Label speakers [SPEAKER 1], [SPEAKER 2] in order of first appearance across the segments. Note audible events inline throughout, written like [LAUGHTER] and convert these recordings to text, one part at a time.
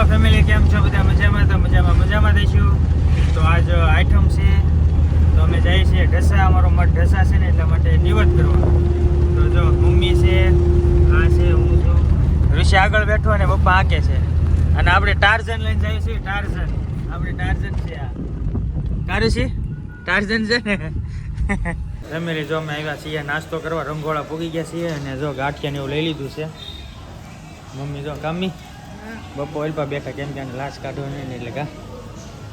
[SPEAKER 1] Family કેમ છો? બધા મજામાં? તો મજામાં મજામાં દઈશું તો આજ આઈટમ છે. તો અમે જઈએ છીએ ઢસા. અમારો મઠ ઢસા છે ને, એટલા માટે નિવત કરવા. તો જો, મમ્મી છે, આ છે, હું છું. ઋષિ આગળ બેઠો અને પપ્પા આંકે છે. અને આપણે ટાર્ઝન લઈને જઈએ છીએ, ટાર્ઝન. આપણે ટાર્ઝન છે આ. કારું છે ટાર્ઝન છે ને? ફેમિલી, જો અમે આવ્યા છીએ, નાસ્તો કરવા, રંગોળા પૂગી ગયા છીએ અને જો ગાંઠિયાને એવું લઈ લીધું છે. મમ્મી, જો કામી બપો અલ્પા બેઠા કેમ કે આને લાશ કાઢવાની નહીં એટલે કા.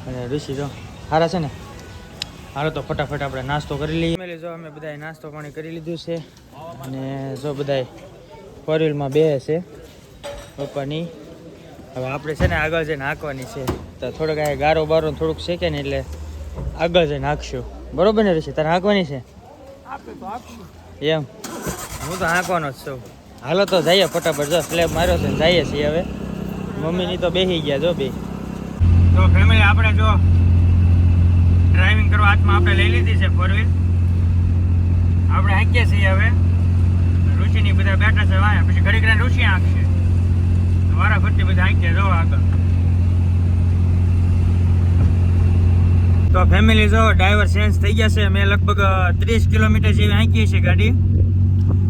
[SPEAKER 1] અને ઋષિ જો સારા છે ને? હાલો તો ફટાફટ આપણે નાસ્તો કરી લઈએ. ફેમિલી જો અમે બધાએ નાસ્તો પાણી કરી લીધું છે. અને જો બધાએ ફોર વ્હીલમાં બે છે પપ્પાની. હવે આપણે છે ને આગળ જઈને હાંકવાની છે. તો થોડોક આ ગારો બારો થોડુંક શેકે ને એટલે આગળ જઈને હાંકશું. બરોબર ને ઋષિ તારે હાંકવાની છે? એમ. હું તો હાંકવાનો જ છું. હાલો તો જઈએ ફટાફટ જો સ્લેબ માર્યો છે જઈએ છીએ હવે. મમ્મીની તો બેસી ગયા જો બે. તો ફેમિલી આપણે જો ડ્રાઇવિંગ કરવા હાથમાં આપણે લઈ લીધી છે ફોર વ્હીલ આપણે હાંકીએ છીએ હવે. ઋષિની બધા બેઠા છે વાયા પછી ઘડી ઘડી ઋષિ હાંકશે. વારા ફરતી બધા હાંકીએ જો આગળ. તો ફેમિલી જો ડ્રાઈવર ચેન્જ થઈ ગયા છે. મેં લગભગ ત્રીસ કિલોમીટર જેવી હાંકીએ છીએ ગાડી.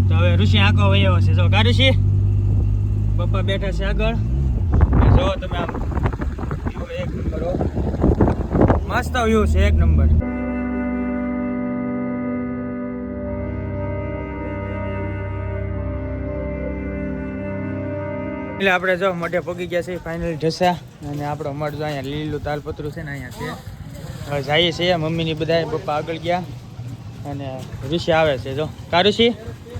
[SPEAKER 1] તો હવે ઋષિ આંકો વહી છે. જો કા ઋષિ? પપ્પા બેઠા છે આગળ. અને મસ્ત વ્યૂ છે, એક નંબર એટલે આપણે જો મોઢે પગી ગયા છે ફાઇનલ ઢસા અને આપણો મઠ જો અહીંયા લીલું તાલપત્રું છે ને અહીંયા છે. હવે જઈએ છીએ, મમ્મીની બધા પપ્પા આગળ ગયા. અને ઋષિ આવે છે, જો. કા ઋષિ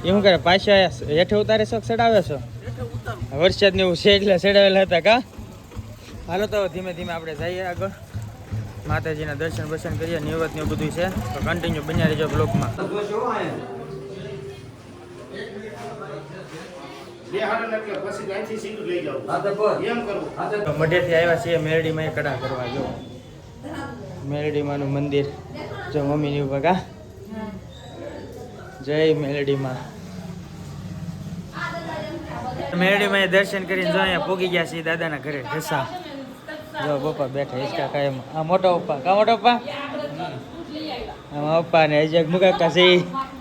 [SPEAKER 1] એ શું કરે પાછા હેઠે ઉતારે છો ચડાવે છો? વરસાદ ને એવું છે એટલે ચડાવેલા હતા કા? હાલો તો ધીમે ધીમે આપણે જઈએ આગળ. માતાજીના દર્શન બર્શન કરીએ નિવત ને બધું છે. તો કન્ટિન્યુ બન્યા રહેજો બ્લોકમાં. મઢેથી આવ્યા છીએ, મેરડીમાં કડા કરવા, જો. મેરડીમાંનું મંદિર. જો મમ્મીની બગા જય મેરડીમાં મેલડીમાં એ દર્શન કરીને જો અહીંયા પોગી ગયા છીએ દાદાના ઘરે ઢસા જો પપ્પા બેઠા હિસકા કાયમ. આ મોટો પપ્પા. કા મોટો પપ્પા? આમાં પપ્પા ને અજય મુકાકા છે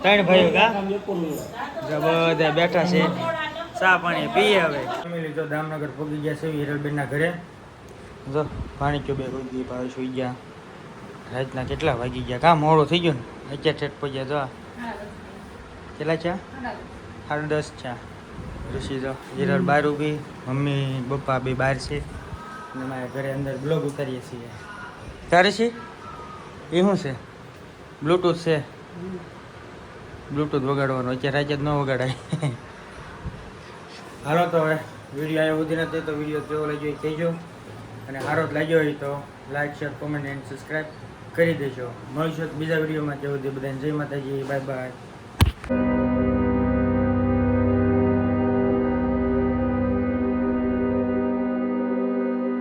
[SPEAKER 1] ત્રણ ભાઈઓ કા? જો બધા બેઠા છે. ચા પાણી પીએ હવે. ફેમિલી જો દામનગર પોગી ગયા છે હિરલબેનના ઘરે. જો પાણી ક્યુ બે હોઈ ભાવે સુઈ ગયા. રાતના કેટલા વાગી ગયા? કા મોડું થઈ ગયું ને? અત્યારે ઠેઠ પગ્યા જો કેટલા ચા? સાડા દસ ચા. ઋષિ તો હિરલ બહાર ઊભી. મમ્મી, પપ્પા બે બહાર છે. અને મારા ઘરે અંદર બ્લોગ ઉતારીએ છીએ. તારે છે? એ શું છે? બ્લૂટૂથ છે. બ્લૂટૂથ વગાડવાનું. અત્યારે આજે જ ન વગાડાય. [LAUGHS] હાલો તો હવે વીડિયો આવ્યો સુધી નથી તો વીડિયો કેવો લાગ્યો એ કહેજો અને સારો જ લાગ્યો હોય તો like share comment and subscribe કરી દેજો. મળીશું બીજા વિડીયોમાં સુધી બધાને જય માતાજી. Bye bye Thank you.